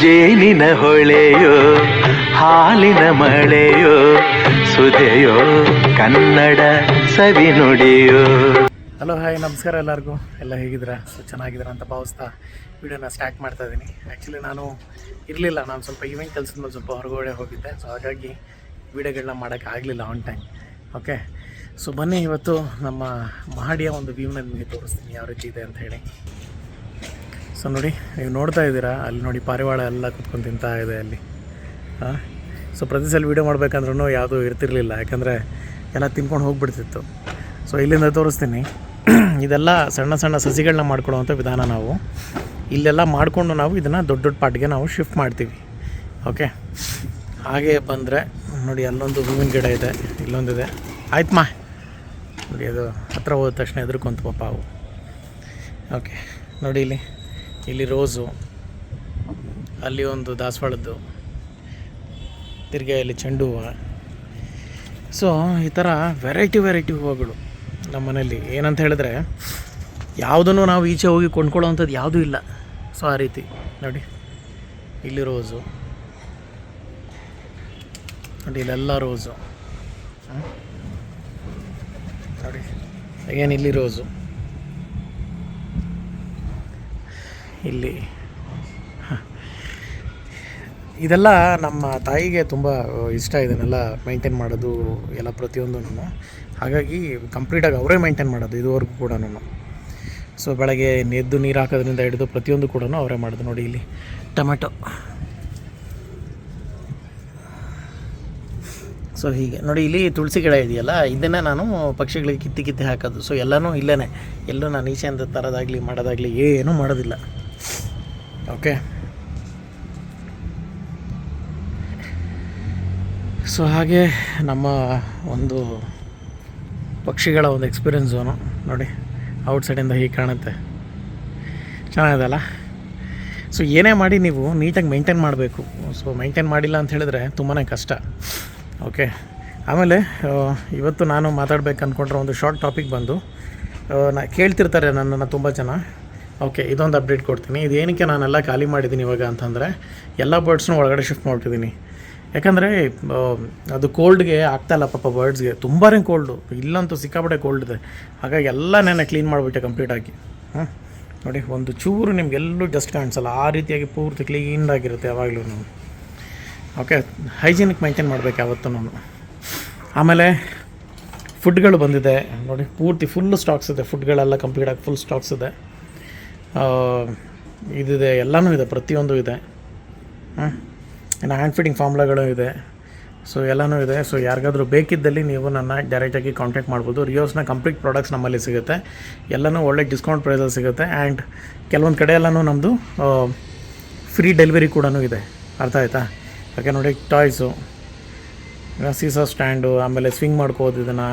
ಜೇನಿನ ಹೊಳೆಯೋ, ಹಾಲಿನ ಮಳೆಯೋ, ಸುದೆಯೋ, ಕನ್ನಡ ಸವಿ ನುಡಿಯೋ. ಹಲೋ, ಹಾಯ್, ನಮಸ್ಕಾರ ಎಲ್ಲರಿಗೂ. ಎಲ್ಲ ಹೇಗಿದ್ದೀರಾ? ಸೊ, ಚೆನ್ನಾಗಿದ್ದೀರಾ ಅಂತ ಭಾವಿಸ್ತಾ ವಿಡಿಯೋನ ಸ್ಟಾರ್ಟ್ ಮಾಡ್ತಾ ಇದ್ದೀನಿ. ಆ್ಯಕ್ಚುಲಿ ನಾನು ಇರಲಿಲ್ಲ. ನಾನು ಸ್ವಲ್ಪ ಈವೆಂಟ್ ಕೆಲಸದ ಮೇಲೆ ಸ್ವಲ್ಪ ಹೊರಗಡೆ ಹೋಗಿದ್ದೆ. ಸೊ ಹಾಗಾಗಿ ವಿಡಿಯೋಗಳನ್ನ ಮಾಡೋಕ್ಕಾಗಲಿಲ್ಲ ಆನ್ ಟೈಮ್ ಓಕೆ ಸೊ ಬನ್ನಿ, ಇವತ್ತು ನಮ್ಮ ಮಹಡಿಯ ಒಂದು ವ್ಯೂನ ನಿಮಗೆ ತೋರಿಸ್ತೀನಿ. ಯಾವ ರೀತಿ ಇದೆ ಅಂತ ಹೇಳಿ. ಸೊ ನೋಡಿ, ನೀವು ನೋಡ್ತಾ ಇದ್ದೀರಾ? ಅಲ್ಲಿ ನೋಡಿ ಪಾರಿವಾಳ ಎಲ್ಲ ಕುತ್ಕೊಂಡು ತಿಂತಾ ಇದೆ ಅಲ್ಲಿ. ಸೊ ಪ್ರತಿ ಸಲ ವೀಡಿಯೋ ಮಾಡ್ಬೇಕಂದ್ರೂ ಯಾವುದೂ ಇರ್ತಿರ್ಲಿಲ್ಲ. ಯಾಕಂದರೆ ಎಲ್ಲ ತಿನ್ಕೊಂಡು ಹೋಗ್ಬಿಡ್ತಿತ್ತು. ಸೊ ಇಲ್ಲಿಂದ ತೋರಿಸ್ತೀನಿ. ಇದೆಲ್ಲ ಸಣ್ಣ ಸಣ್ಣ ಸಸಿಗಳನ್ನ ಮಾಡ್ಕೊಳ್ಳೋವಂಥ ವಿಧಾನ ನಾವು. ಇಲ್ಲೆಲ್ಲ ಮಾಡಿಕೊಂಡು ನಾವು ಇದನ್ನು ದೊಡ್ಡ ದೊಡ್ಡ ಪಾಟ್ಗೆ ನಾವು ಶಿಫ್ಟ್ ಮಾಡ್ತೀವಿ. ಓಕೆ ಹಾಗೆ ಬಂದರೆ, ನೋಡಿ ಅಲ್ಲೊಂದು ಹೂವಿನ ಗಿಡ ಇದೆ. ಇಲ್ಲೊಂದಿದೆ. ಆಯ್ತು ಮಾ. ನೋಡಿ ಅದು ಹತ್ರ ಹೋದ ತಕ್ಷಣ ಎದುರ್ಕೊಂತ ಪಾಪ ಅವು. ಓಕೆ ನೋಡಿ ಇಲ್ಲಿ. ಇಲ್ಲಿ ರೋಸು, ಅಲ್ಲಿ ಒಂದು ದಾಸವಾಳದ್ದು, ತಿರ್ಗಿ ಇಲ್ಲಿ ಚೆಂಡು ಹೂವು ಸೊ ಈ ಥರ ವೆರೈಟಿ ವೆರೈಟಿ ಹೂವುಗಳು ನಮ್ಮ ಮನೇಲಿ ಏನಂತ ಹೇಳಿದ್ರೆ, ಯಾವುದನ್ನು ನಾವು ಈಚೆ ಹೋಗಿ ಕೊಂಡ್ಕೊಳ್ಳೋವಂಥದ್ದು ಯಾವುದೂ ಇಲ್ಲ. ಸೊ ಆ ರೀತಿ. ನೋಡಿ, ಇಲ್ಲಿ ರೋಸು. ನೋಡಿ, ಇಲ್ಲೆಲ್ಲ ರೋಸು? ನೋಡಿ ಏನು ಇಲ್ಲಿ ರೋಸು. ಇಲ್ಲಿ. ಇದೆಲ್ಲ ನಮ್ಮ ತಾಯಿಗೆ ತುಂಬ ಇಷ್ಟ. ಇದನ್ನೆಲ್ಲ ಮೈಂಟೈನ್ ಮಾಡೋದು ಎಲ್ಲ ಪ್ರತಿಯೊಂದೂ ಹಾಗಾಗಿ ಕಂಪ್ಲೀಟಾಗಿ ಅವರೇ ಮೈಂಟೈನ್ ಮಾಡೋದು ಇದುವರೆಗೂ ಕೂಡ ಸೊ ಬೆಳಗ್ಗೆ ನೆದ್ದು ನೀರು ಹಾಕೋದ್ರಿಂದ ಹಿಡಿದು ಪ್ರತಿಯೊಂದು ಕೂಡ ಅವರೇ ಮಾಡೋದು ನೋಡಿ ಇಲ್ಲಿ. ಟೊಮೆಟೊ. ಸೊ ಹೀಗೆ. ನೋಡಿ, ಇಲ್ಲಿ ತುಳಸಿ ಗಿಡ ಇದೆಯಲ್ಲ, ಇದನ್ನೇ ನಾನು ಪಕ್ಷಿಗಳಿಗೆ ಕಿತ್ತಿ ಕಿತ್ತಿ ಹಾಕೋದು. ಸೊ ಎಲ್ಲನೂ ಇಲ್ಲೇ ಎಲ್ಲೂ ನಾನು ಈಚೆಯಿಂದ ತರೋದಾಗಲಿ, ಮಾಡೋದಾಗಲಿ ಏನೂ ಮಾಡೋದಿಲ್ಲ. ಓಕೆ ಸೊ ಹಾಗೆ ನಮ್ಮ ಒಂದು ಪಕ್ಷಿಗಳ ಒಂದು ಎಕ್ಸ್ಪೀರಿಯನ್ಸ್ ಝೋನು ನೋಡಿ ಔಟ್ಸೈಡಿಂದ ಹೀಗೆ ಕಾಣುತ್ತೆ. ಚೆನ್ನಾಗಿದೆಲ್ಲ? ಸೊ ಏನೇ ಮಾಡಿ ನೀವು ನೀಟಾಗಿ ಮೇಂಟೈನ್ ಮಾಡಬೇಕು. ಸೊ ಮೇಂಟೈನ್ ಮಾಡಿಲ್ಲ ಅಂತ ಹೇಳಿದ್ರೆ ತುಂಬಾ ಕಷ್ಟ. ಓಕೆ ಆಮೇಲೆ ಇವತ್ತು ನಾನು ಮಾತಾಡ್ಬೇಕು ಅಂದ್ಕೊಂಡ್ರೆ ಒಂದು ಶಾರ್ಟ್ ಟಾಪಿಕ್ ಬಂದು ನಾ ಕೇಳ್ತಿರ್ತಾರೆ ನನ್ನನ್ನು ತುಂಬ ಜನ. ಓಕೆ, ಇದೊಂದು ಅಪ್ಡೇಟ್ ಕೊಡ್ತೀನಿ. ಇದೇನಕ್ಕೆ ನಾನೆಲ್ಲ ಖಾಲಿ ಮಾಡಿದ್ದೀನಿ ಇವಾಗ ಅಂತಂದರೆ, ಎಲ್ಲ ಬರ್ಡ್ಸ್ನೂ ಒಳಗಡೆ ಶಿಫ್ಟ್ ಮಾಡ್ತಿದ್ದೀನಿ. ಯಾಕಂದರೆ ಅದು ಕೋಲ್ಡ್ಗೆ ಆಗ್ತಾಯಿಲ್ಲ ಪಾಪ ಬರ್ಡ್ಸ್ಗೆ ತುಂಬಾ ಕೋಲ್ಡು ಇಲ್ಲಂತೂ ಸಿಕ್ಕಾಪಟ್ಟೆ ಕೋಲ್ಡ್ ಇದೆ. ಹಾಗಾಗಿ ಎಲ್ಲ ನೆನೆ ಕ್ಲೀನ್ ಮಾಡಿಬಿಟ್ಟೆ ಕಂಪ್ಲೀಟಾಗಿ ಹಾಂ ನೋಡಿ, ಒಂದು ಚೂರು ನಿಮಗೆಲ್ಲೂ ಡಸ್ಟ್ ಕಾಣಿಸಲ್ಲ. ಆ ರೀತಿಯಾಗಿ ಪೂರ್ತಿ ಕ್ಲೀನಾಗಿರುತ್ತೆ ಯಾವಾಗಲೂ ಓಕೆ ಹೈಜೀನಿಕ್ ಮೈಂಟೈನ್ ಮಾಡಬೇಕು ಯಾವತ್ತೂ ನಾನು. ಆಮೇಲೆ ಫುಡ್ಗಳು ಬಂದಿದೆ. ನೋಡಿ, ಪೂರ್ತಿ ಫುಲ್ಲು ಸ್ಟಾಕ್ಸ್ ಇದೆ. ಫುಡ್ಗಳೆಲ್ಲ ಕಂಪ್ಲೀಟಾಗಿ ಫುಲ್ ಸ್ಟಾಕ್ಸ್ ಇದೆ. ಇದಿದೆ, ಎಲ್ಲನೂ ಇದೆ, ಪ್ರತಿಯೊಂದು ಇದೆ. ಹಾಂ ಇನ್ನು ಹ್ಯಾಂಡ್ ಫೀಡಿಂಗ್ ಫಾರ್ಮ್ಲಾಗಳು ಇದೆ. ಸೊ ಎಲ್ಲನೂ ಇದೆ. ಸೊ ಯಾರಿಗಾದರೂ ಬೇಕಿದ್ದಲ್ಲಿ ನೀವು ನನ್ನ ಡೈರೆಕ್ಟಾಗಿ ಕಾಂಟ್ಯಾಕ್ಟ್ ಮಾಡ್ಬೋದು. ರಿಯೋಸ್ನ ಕಂಪ್ಲೀಟ್ ಪ್ರಾಡಕ್ಟ್ಸ್ ನಮ್ಮಲ್ಲಿ ಸಿಗುತ್ತೆ. ಎಲ್ಲನೂ ಒಳ್ಳೆ ಡಿಸ್ಕೌಂಟ್ ಪ್ರೈಸಲ್ಲಿ ಸಿಗುತ್ತೆ. ಆ್ಯಂಡ್ ಕೆಲವೊಂದು ಕಡೆ ಎಲ್ಲನೂ ನಮ್ಮದು ಫ್ರೀ ಡೆಲಿವರಿ ಕೂಡ ಇದೆ. ಅರ್ಥ ಆಯ್ತಾ? ಯಾಕೆ ನೋಡಿ ಟಾಯ್ಸು ಸೀಸಾ ಸ್ಟ್ಯಾಂಡು ಆಮೇಲೆ ಸ್ವಿಂಗ್ ಮಾಡ್ಕೋಬೋದು ಇದನ್ನು.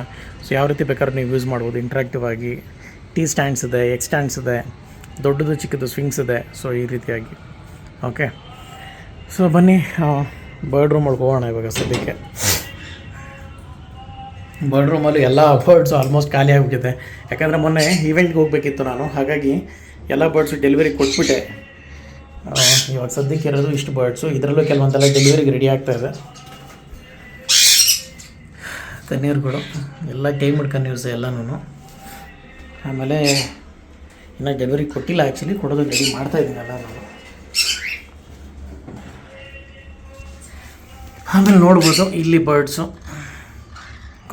ಸೊ ಯಾವ ರೀತಿ ಬೇಕಾದ್ರೂ ನೀವು ಯೂಸ್ ಮಾಡ್ಬೋದು. ಇಂಟ್ರಾಕ್ಟಿವ್ ಆಗಿ. ಟೀ ಸ್ಟ್ಯಾಂಡ್ಸ್ ಇದೆ ಎಕ್ಸ್ಟ್ಯಾಂಡ್ಸ್ ಇದೆ. ದೊಡ್ಡದು ಚಿಕ್ಕದು ಸ್ವಿಂಗ್ಸ್ ಇದೆ ಸೊ ಈ ರೀತಿಯಾಗಿ. ಓಕೆ ಸೊ ಬನ್ನಿ ಬರ್ಡ್ ರೂಮ್ ಒಳಗೆ ಹೋಗೋಣ ಇವಾಗ ಸದ್ಯಕ್ಕೆ. ಬರ್ಡ್ ರೂಮಲ್ಲಿ ಎಲ್ಲ ಬರ್ಡ್ಸ್ ಆಲ್ಮೋಸ್ಟ್ ಖಾಲಿ ಆಗಿಬಿಟ್ಟಿದೆ ಯಾಕಂದರೆ ಮೊನ್ನೆ ಈವೆಂಟ್ಗೆ ಹೋಗಬೇಕಿತ್ತು ನಾನು, ಹಾಗಾಗಿ ಎಲ್ಲ ಬರ್ಡ್ಸು ಡೆಲಿವರಿ ಕೊಟ್ಬಿಟ್ಟೆ. ಇವಾಗ ಸದ್ಯಕ್ಕೆ ಇರೋದು ಇಷ್ಟು ಬರ್ಡ್ಸು ಇದರಲ್ಲೂ ಕೆಲವೊಂದೆಲ್ಲ ಡೆಲಿವರಿಗೆ ರೆಡಿ ಆಗ್ತಾ ಇದೆ. ಕಣ್ಣೀರುಗಳು ಎಲ್ಲ ಟೈಮ್ಡ್ ಕಣ್ಣೀರ್ಸ್ ಎಲ್ಲನೂ ಆಮೇಲೆ ಇನ್ನು ಡೆಲಿವರಿ ಕೊಟ್ಟಿಲ್ಲ ಆ್ಯಕ್ಚುಲಿ ಕೊಡೋದು ರೆಡಿ ಮಾಡ್ತಾ ಇದ್ದೀನಿ ಎಲ್ಲ ನಾನು ಆಮೇಲೆ ನೋಡ್ಬೋದು, ಇಲ್ಲಿ ಬರ್ಡ್ಸು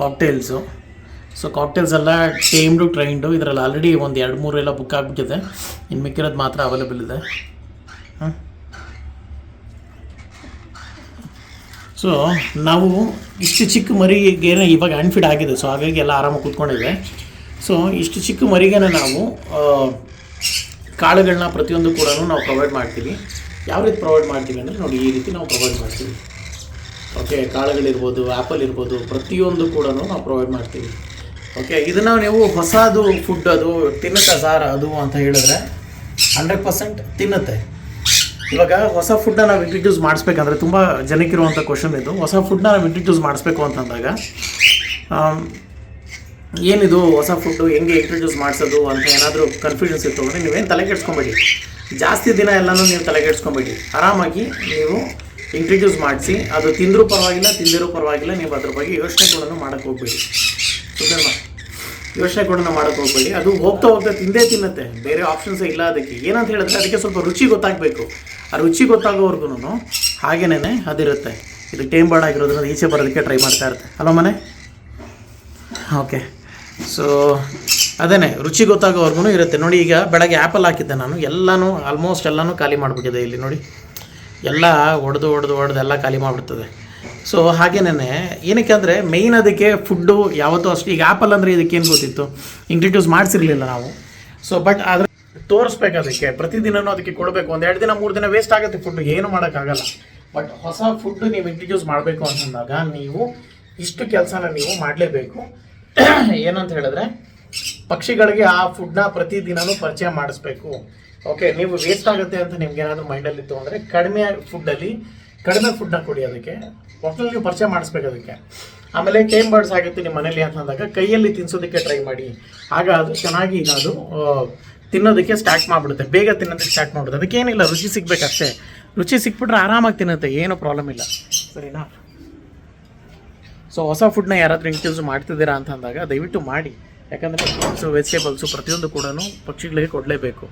ಕಾಕ್ಟೇಲ್ಸು ಸೊ ಕಾಕ್ಟೇಲ್ಸ್ ಎಲ್ಲ ಟೇಮ್ಡು ಟ್ರೈನ್ಡು ಇದರಲ್ಲಿ ಆಲ್ರೆಡಿ ಒಂದು ಎರಡು ಮೂರು ಎಲ್ಲ ಬುಕ್ ಆಗಿಬಿಟ್ಟಿದೆ. ಇನ್ನು ಮಿಕ್ಕಿರೋದು ಮಾತ್ರ ಅವೈಲೇಬಲ್ ಇದೆ. ಹಾಂ? ಸೊ ನಾವು ಇಷ್ಟು ಚಿಕ್ಕ ಮರಿಗೆ ಇವಾಗ ಅನ್ಫಿಟ್ ಆಗಿದೆ ಸೊ ಹಾಗಾಗಿ ಎಲ್ಲ ಆರಾಮಾಗಿ ಕೂತ್ಕೊಂಡಿದೆ ಸೊ ಇಷ್ಟು ಚಿಕ್ಕ ಮರಿಗೆನ ನಾವು ಕಾಳುಗಳನ್ನ ಪ್ರತಿಯೊಂದು ಕೂಡ ನಾವು ಪ್ರೊವೈಡ್ ಮಾಡ್ತೀವಿ. ಯಾವ ರೀತಿ ಪ್ರೊವೈಡ್ ಮಾಡ್ತೀವಿ ಅಂದರೆ ನೋಡಿ, ಈ ರೀತಿ ನಾವು ಪ್ರೊವೈಡ್ ಮಾಡ್ತೀವಿ. ಓಕೆ ಕಾಳುಗಳಿರ್ಬೋದು ಆ್ಯಪಲ್ ಇರ್ಬೋದು ಪ್ರತಿಯೊಂದು ಕೂಡ ನಾವು ಪ್ರೊವೈಡ್ ಮಾಡ್ತೀವಿ. ಓಕೆ ಇದನ್ನು ನೀವು ಹೊಸದು ಫುಡ್ ಅದು, ತಿನ್ನುತ್ತೆ ಸಾರ್ ಅದು ಅಂತ ಹೇಳಿದ್ರೆ ಹಂಡ್ರೆಡ್ ಪರ್ಸೆಂಟ್ ತಿನ್ನುತ್ತೆ. ಇವಾಗ ಹೊಸ ಫುಡ್ನ ನಾವು ಇಂಟ್ರಡ್ಯೂಸ್ ಮಾಡಿಸ್ಬೇಕಂದ್ರೆ ತುಂಬ ಜನಕ್ಕಿರುವಂಥ ಕ್ವಶನ್ ಇದು. ಹೊಸ ಫುಡ್ನ ನಾವು ಇಂಟ್ರಡ್ಯೂಸ್ ಮಾಡಿಸ್ಬೇಕು ಅಂತಂದಾಗ ಏನಿದು ಹೊಸ ಫುಡ್ಡು ಹೆಂಗೆ ಇಂಟ್ರೊಡ್ಯೂಸ್ ಮಾಡಿಸೋದು ಅಂತ ಏನಾದರೂ ಕನ್ಫ್ಯೂಷನ್ಸ್ ಇತ್ತು ಅಂದರೆ ನೀವೇನು ತಲೆ ಕೆಡ್ಸ್ಕೊಬೇಡಿ. ಜಾಸ್ತಿ ದಿನ ಎಲ್ಲನೂ ನೀವು ತಲೆಗೆಡ್ಸ್ಕೊಬೇಡಿ ಆರಾಮಾಗಿ ನೀವು ಇಂಟ್ರಡ್ಯೂಸ್ ಮಾಡಿಸಿ, ಅದು ತಿಂದರೂ ಪರವಾಗಿಲ್ಲ, ತಿಂದಿರೂ ಪರವಾಗಿಲ್ಲ, ನೀವು ಅದ್ರ ಬಗ್ಗೆ ಯೋಚನೆ ಕೂಡ ಮಾಡೋಕ್ಕೆ ಹೋಗ್ಬೇಡಿ. ಸುಧರ್ಮ ಯೋಚನೆ ಕೂಡ ಮಾಡೋಕ್ಕೆ ಹೋಗ್ಬೇಡಿ. ಅದು ಹೋಗ್ತಾ ಹೋಗ್ತಾ ತಿಂದೇ ತಿನ್ನತ್ತೆ. ಬೇರೆ ಆಪ್ಷನ್ಸೇ ಇಲ್ಲ ಅದಕ್ಕೆ. ಏನಂತ ಹೇಳಿದ್ರೆ ಅದಕ್ಕೆ ಸ್ವಲ್ಪ ರುಚಿ ಗೊತ್ತಾಗಬೇಕು. ಆ ರುಚಿ ಗೊತ್ತಾಗೋವರೆಗೂ ಹಾಗೇನೇ ಅದಿರುತ್ತೆ. ಇದು ಟೇಮ್ ಬರ್ಡ್ ಆಗಿರೋದ್ರಿಂದ ಈಚೆ ಬರೋದಕ್ಕೆ ಟ್ರೈ ಮಾಡ್ತಾ ಇರುತ್ತೆ ಹಲೋ ಮನೆ? ಓಕೆ. ಸೊ ಅದೇ ರುಚಿ ಗೊತ್ತಾಗೋವರೆಗೂ ಇರುತ್ತೆ. ನೋಡಿ, ಈಗ ಬೆಳಗ್ಗೆ ಆ್ಯಪಲ್ ಹಾಕಿದ್ದೆ ನಾನು. ಎಲ್ಲನೂ ಆಲ್ಮೋಸ್ಟ್ ಎಲ್ಲನೂ ಖಾಲಿ ಮಾಡಿಬಿಟ್ಟಿದೆ ಇಲ್ಲಿ, ನೋಡಿ. ಎಲ್ಲ ಒಡೆದು ಒಡೆದು ಒಡೆದು ಎಲ್ಲ ಖಾಲಿ ಮಾಡಿಬಿಡ್ತದೆ. ಸೊ ಹಾಗೇನೇ ಏನಕ್ಕೆ ಅಂದರೆ ಮೇಯ್ನ್ ಅದಕ್ಕೆ ಫುಡ್ಡು ಯಾವತ್ತೂ ಅಷ್ಟು. ಈಗ ಆ್ಯಪಲ್ ಅಂದರೆ ಇದಕ್ಕೇನು ಗೊತ್ತಿತ್ತು? ಇಂಟ್ರಡ್ಯೂಸ್ ಮಾಡಿಸಿರ್ಲಿಲ್ಲ ನಾವು. ಸೊ ಬಟ್ ಆದರೆ ತೋರಿಸ್ಬೇಕು ಅದಕ್ಕೆ. ಪ್ರತಿದಿನವೂ ಅದಕ್ಕೆ ಕೊಡಬೇಕು. ಒಂದು ಎರಡು ದಿನ, ಮೂರು ದಿನ ವೇಸ್ಟ್ ಆಗುತ್ತೆ ಫುಡ್ ಏನು ಮಾಡೋಕ್ಕಾಗಲ್ಲ. ಬಟ್ ಹೊಸ ಫುಡ್ ನೀವು ಇಂಟ್ರಡ್ಯೂಸ್ ಮಾಡಬೇಕು ಅಂತಂದಾಗ ನೀವು ಇಷ್ಟು ಕೆಲಸನ ನೀವು ಮಾಡಲೇಬೇಕು. ಏನಂತ ಹೇಳಿದ್ರೆ, ಪಕ್ಷಿಗಳಿಗೆ ಆ ಫುಡ್ನ ಪ್ರತಿದಿನವೂ ಪರಿಚಯ ಮಾಡಿಸ್ಬೇಕು. ಓಕೆ ನೀವು ವೇಸ್ಟ್ ಆಗುತ್ತೆ ಅಂತ ನಿಮ್ಗೆ ಏನಾದರೂ ಮೈಂಡಲ್ಲಿತ್ತು ಅಂದರೆ ಕಡಿಮೆ ಫುಡ್ಡಲ್ಲಿ ಕಡಿಮೆ ಫುಡ್ನ ಕೊಡಿ ಅದಕ್ಕೆ. ಒಟ್ಟಲ್ಲಿ ನೀವು ಪರಿಚಯ ಮಾಡಿಸ್ಬೇಕು ಅದಕ್ಕೆ. ಆಮೇಲೆ ಟೇಮ್ ಬರ್ಡ್ಸ್ ಆಗುತ್ತೆ ನಿಮ್ಮ ಮನೇಲಿ ಅಂತಂದಾಗ ಕೈಯಲ್ಲಿ ತಿನ್ಸೋದಕ್ಕೆ ಟ್ರೈ ಮಾಡಿ. ಆಗ ಅದು ಚೆನ್ನಾಗಿ ಅದು ತಿನ್ನೋದಕ್ಕೆ ಸ್ಟಾರ್ಟ್ ಮಾಡಿಬಿಡುತ್ತೆ. ಬೇಗ ತಿನ್ನೋದಕ್ಕೆ ಸ್ಟಾರ್ಟ್ ಮಾಡ್ಬಿಡುತ್ತೆ. ಅದಕ್ಕೇನಿಲ್ಲ, ರುಚಿ ಸಿಗ್ಬೇಕಷ್ಟೇ. ರುಚಿ ಸಿಕ್ಬಿಟ್ರೆ ಆರಾಮಾಗಿ ತಿನ್ನುತ್ತೆ, ಏನೂ ಪ್ರಾಬ್ಲಮ್ ಇಲ್ಲ. ಸರಿನಾ? ಸೊ ಹೊಸ ಫುಡ್ನ ಯಾರಾದರೂ ಇಂಟ್ರೊಡ್ಯೂಸ್ ಮಾಡ್ತಿದ್ದೀರಾ ಅಂತ ಅಂದಾಗ ದಯವಿಟ್ಟು ಮಾಡಿ. ಯಾಕಂದರೆ ಫ್ರೂಟ್ಸು ವೆಜಿಟೇಬಲ್ಸು ಪ್ರತಿಯೊಂದು ಕೂಡ ಪಕ್ಷಿಗಳಿಗೆ ಕೊಡಲೇಬೇಕು.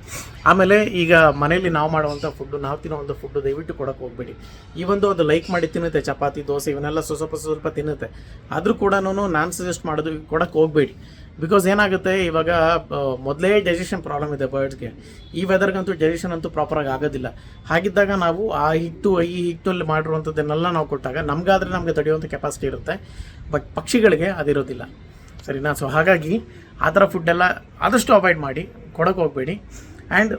ಆಮೇಲೆ ಈಗ ಮನೆಯಲ್ಲಿ ನಾವು ಮಾಡುವಂಥ ಫುಡ್ಡು ನಾವು ತಿನ್ನುವಂಥ ಫುಡ್ಡು ದಯವಿಟ್ಟು ಕೊಡೋಕೆ ಹೋಗ್ಬೇಡಿ. ಈ ಒಂದು ಒಂದು ಲೈಕ್ ಮಾಡಿ ತಿನ್ನುತ್ತೆ, ಚಪಾತಿ, ದೋಸೆ, ಇವನ್ನೆಲ್ಲ ಸ್ವಲ್ಪ ಸ್ವಲ್ಪ ತಿನ್ನುತ್ತೆ. ಆದರೂ ಕೂಡ ನಾನು ಸಜೆಸ್ಟ್ ಮಾಡೋದು ಕೊಡೋಕೆ ಹೋಗಬೇಡಿ. ಬಿಕಾಸ್ ಏನಾಗುತ್ತೆ, ಇವಾಗ ಮೊದಲೇ ಡೈಜೆಷನ್ ಪ್ರಾಬ್ಲಮ್ ಇದೆ ಬರ್ಡ್ಸ್ಗೆ ಈ ವೆದರ್ಗಂತೂ ಡೈಜೆಷನ್ ಅಂತೂ ಪ್ರಾಪರಾಗಿ ಆಗೋದಿಲ್ಲ. ಹಾಗಿದ್ದಾಗ ನಾವು ಆ ಹಿಟ್ಟು, ಈ ಹಿಟ್ಟಲ್ಲಿ ಮಾಡಿರುವಂಥದ್ದನ್ನೆಲ್ಲ ನಾವು ಕೊಟ್ಟಾಗ ನಮಗಾದರೆ ನಮಗೆ ತಡೆಯುವಂಥ ಕೆಪಾಸಿಟಿ ಇರುತ್ತೆ. ಬಟ್ ಪಕ್ಷಿಗಳಿಗೆ ಅದಿರೋದಿಲ್ಲ. ಸರಿನಾ? ಸೊ ಹಾಗಾಗಿ ಆ ಥರ ಫುಡ್ಡೆಲ್ಲ ಆದಷ್ಟು ಅವಾಯ್ಡ್ ಮಾಡಿ, ಕೊಡೋಕೆ ಹೋಗಬೇಡಿ. ಆ್ಯಂಡ್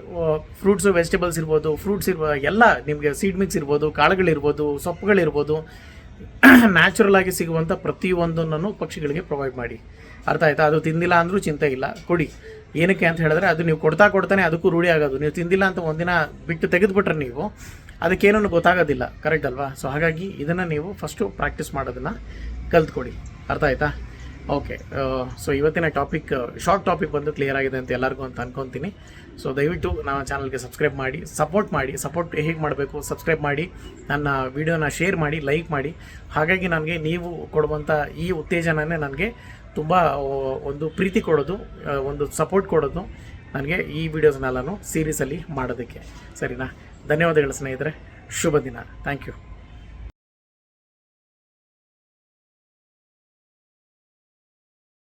ಫ್ರೂಟ್ಸು ವೆಜಿಟೇಬಲ್ಸ್ ಇರ್ಬೋದು ಫ್ರೂಟ್ಸ್ ಇರ್ಬೋದು ಎಲ್ಲ ನಿಮಗೆ ಸೀಡ್ ಮಿಕ್ಸ್ ಇರ್ಬೋದು, ಕಾಳುಗಳಿರ್ಬೋದು, ಸೊಪ್ಪುಗಳಿರ್ಬೋದು ನ್ಯಾಚುರಲ್ ಆಗಿ ಸಿಗುವಂಥ ಪ್ರತಿಯೊಂದನ್ನು ಪಕ್ಷಿಗಳಿಗೆ ಪ್ರೊವೈಡ್ ಮಾಡಿ. ಅರ್ಥ ಆಯ್ತಾ? ಅದು ತಿಂದಿಲ್ಲ ಅಂದರೂ ಚಿಂತೆ ಇಲ್ಲ. ಕೊಡಿ. ಏನಕ್ಕೆ ಅಂತ ಹೇಳಿದ್ರೆ ಅದು ನೀವು ಕೊಡ್ತಾ ಕೊಡ್ತಾನೆ ಅದಕ್ಕೂ ರೂಢಿ ಆಗೋದು. ನೀವು ತಿಂದಿಲ್ಲ ಅಂತ ಒಂದಿನ ಬಿಟ್ಟು ತೆಗೆದುಬಿಟ್ರೆ ನೀವು ಅದಕ್ಕೇನೂ ಗೊತ್ತಾಗೋದಿಲ್ಲ. ಕರೆಕ್ಟ್ ಅಲ್ವಾ? ಸೊ ಹಾಗಾಗಿ ಇದನ್ನು ನೀವು ಫಸ್ಟು ಪ್ರಾಕ್ಟೀಸ್ ಮಾಡೋದನ್ನು ಕಲ್ತ್ಕೊಡಿ. ಅರ್ಥ ಆಯ್ತಾ? ಓಕೆ ಸೊ ಇವತ್ತಿನ ಟಾಪಿಕ್ ಶಾರ್ಟ್ ಟಾಪಿಕ್ ಬಂದು ಕ್ಲಿಯರ್ ಆಗಿದೆ ಅಂತ ಎಲ್ಲರಿಗೂ ಅಂತ ಅನ್ಕೊತೀನಿ. ಸೊ ದಯವಿಟ್ಟು ನಮ್ಮ ಚಾನಲ್ಗೆ ಸಬ್ಸ್ಕ್ರೈಬ್ ಮಾಡಿ ಸಪೋರ್ಟ್ ಮಾಡಿ ಸಪೋರ್ಟ್ ಹೇಗೆ ಮಾಡಬೇಕು ಸಬ್ಸ್ಕ್ರೈಬ್ ಮಾಡಿ, ನನ್ನ ವಿಡಿಯೋನ ಶೇರ್ ಮಾಡಿ ಲೈಕ್ ಮಾಡಿ. ಹಾಗಾಗಿ ನನಗೆ ನೀವು ಕೊಡುವಂಥ ಈ ಉತ್ತೇಜನನೇ ನನಗೆ ತುಂಬ ಒಂದು ಪ್ರೀತಿ ಕೊಡೋದು ಒಂದು ಸಪೋರ್ಟ್ ಕೊಡೋದು ನನಗೆ ಈ ವಿಡಿಯೋಸ್ನೆಲ್ಲನೂ ಸೀರೀಸಲ್ಲಿ ಮಾಡೋದಕ್ಕೆ. ಸರಿನಾ? ಧನ್ಯವಾದಗಳು ಸ್ನೇಹಿತರೆ. ಶುಭ ದಿನ. Thank you